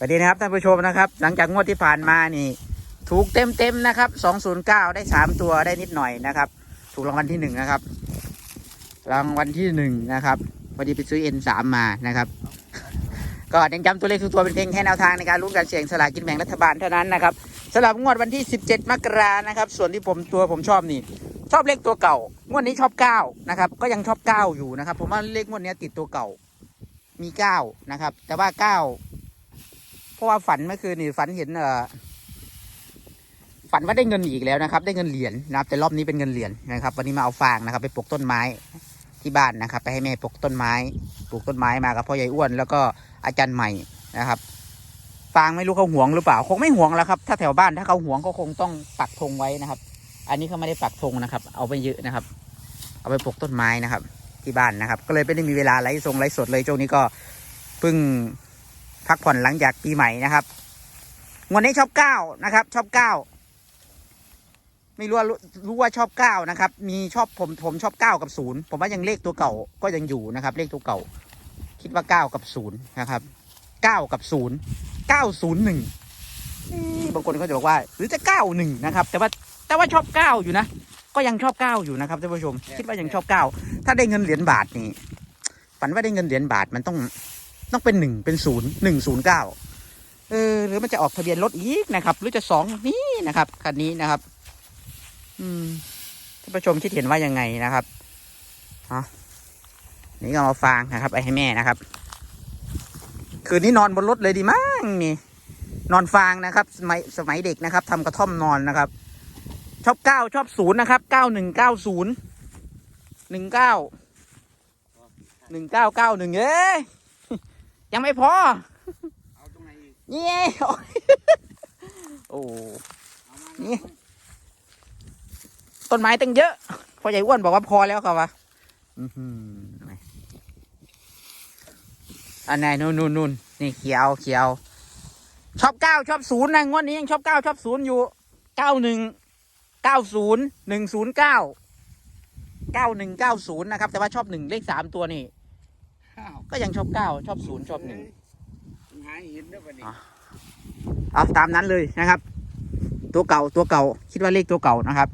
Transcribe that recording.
สวัสดีนะครับท่านผู้ชมนะครับ หลังจากงวดที่ผ่านมานี่ ถูกเต็มเต็มๆนะครับสองศูนย์เก้าได้สามตัวได้นิดหน่อยนะครับ ถูกรางวัลที่หนึ่งนะครับ รางวัลที่หนึ่งนะครับพอดีไปซื้อเอ็นสามมานะครับ ก็เน้นย้ำตัวเลขทุกตัวเป็นเพียงแค่แนวทางในการลุ้นการเสี่ยงสลากกินแบ่งรัฐบาลเท่านั้นนะครับสำหรับงวดวันที่ 17 มกรานะครับ ส่วนที่ผมตัวผมชอบนี่ ชอบเลขตัวเก่างวดนี้ชอบเก้านะครับ ก็ยังชอบเก้าอยู่นะครับ ผมว่าเลขงวดนี้ติดตัวเก่ามีเก้านะครับ แต่ว่าเก้า เพราะว่าฝันเมื่อคืนนี่ฝันเห็นเอ่อฝันว่าได้เงินอีกแล้วนะครับ ได้เงินเหรียญนะครับ แต่รอบนี้เป็นเงินเหรียญนะครับ วันนี้มาเอาฟางนะครับ ไปปลูกต้นไม้ที่บ้านนะครับ ไปให้แม่ปลูกต้นไม้ปลูกต้นไม้มากับพ่อใหญ่อ้วน แล้วก็อาจารย์ใหม่นะครับฟางไม่รู้เขาห่วงหรือเปล่า คงไม่ห่วงแล้วครับ ถ้าแถวบ้านถ้าเขาห่วงก็คงต้องปักธงไว้นะครับ อันนี้เขาไม่ได้ปักธงนะครับ เอาไปเยอะนะครับ เอาไปปลูกต้นไม้นะครับ ที่บ้านนะครับ ก็เลยไม่ได้มีเวลาไลฟ์ทรงไลฟ์สดเลยช่วงนี้ก็เพิ่ง พักผ่อนหลังจากปีใหม่นะครับงวดนี้ชอบเก้านะครับ ชอบเก้าไม่รู้ว่ารู้รู้ว่าชอบเก้านะครับ มีชอบผมผมชอบเก้ากับศูนย์ผมว่ายังเลขตัวเก่าก็ยังอยู่นะครับ เลขตัวเก่า คิดว่าเก้ากับศูนย์นะครับเก้ากับศูนย์เก้าศูนย์หนึ่งบางคนก็จะบอกว่า หรือจะเก้าหนึ่งนะครับ แต่ว่าแต่ว่าชอบเก้าอยู่นะก็ยังชอบเก้าอยู่นะครับท่านผู้ชม คิดว่ายังชอบเก้าถ้าได้เงินเหรียญบาทนี่ฝันว่าได้เงินเหรียญบาทมันต้อง ต้องเป็นหนึ่งเป็นศูนย์หนึ่งศูนย์เก้าเออหรือมันจะออกทะเบียนรถอีกนะครับ หรือจะสองนี่นะครับคันนี้นะครับ อืมท่านผู้ชมคิดเห็นว่ายังไงนะครับอ๋อนี่ก็เอามาฟางนะครับ ไปให้แม่นะครับ คืนนี้นอนบนรถเลยดีมั้งนี่ นอนฟางนะครับ สมัยสมัยเด็กนะครับทำกระท่อมนอนนะครับ ชอบเก้าชอบศูนย์นะครับเก้าหนึ่งเก้าศูนย์หนึ่งเก้าหนึ่งเก้าเก้าหนึ่งเอ้ ยยังไม่พอ เอาตรงไหนอีกนี่ไงโอ้ยโอ้เอามานี่ต้นไม้ตั้งเยอะพ่อใหญ่อ้วนบอกว่าพอแล้วครับวะอื้อหืออันไหนนู่นนู่นนู่นนี่เขียวเขียว ชอบเก้าชอบศูนย์นะงวดนี้ยังชอบเก้าชอบศูนย์อยู่เก้าหนึ่งเก้าศูนย์หนึ่งศูนย์เก้าเก้าหนึ่งเก้าศูนย์นะครับ แต่ว่าชอบหนึ่งเลขสามตัวนี่ข้าว ก็ยังชอบเก้าชอบศูนย์ชอบหนึ่งมันหายเห็นแล้วปะนี่อะเอาตามนั้นเลยนะครับ ตัวเก่าตัวเก่า คิดว่าเลขตัวเก่านะครับ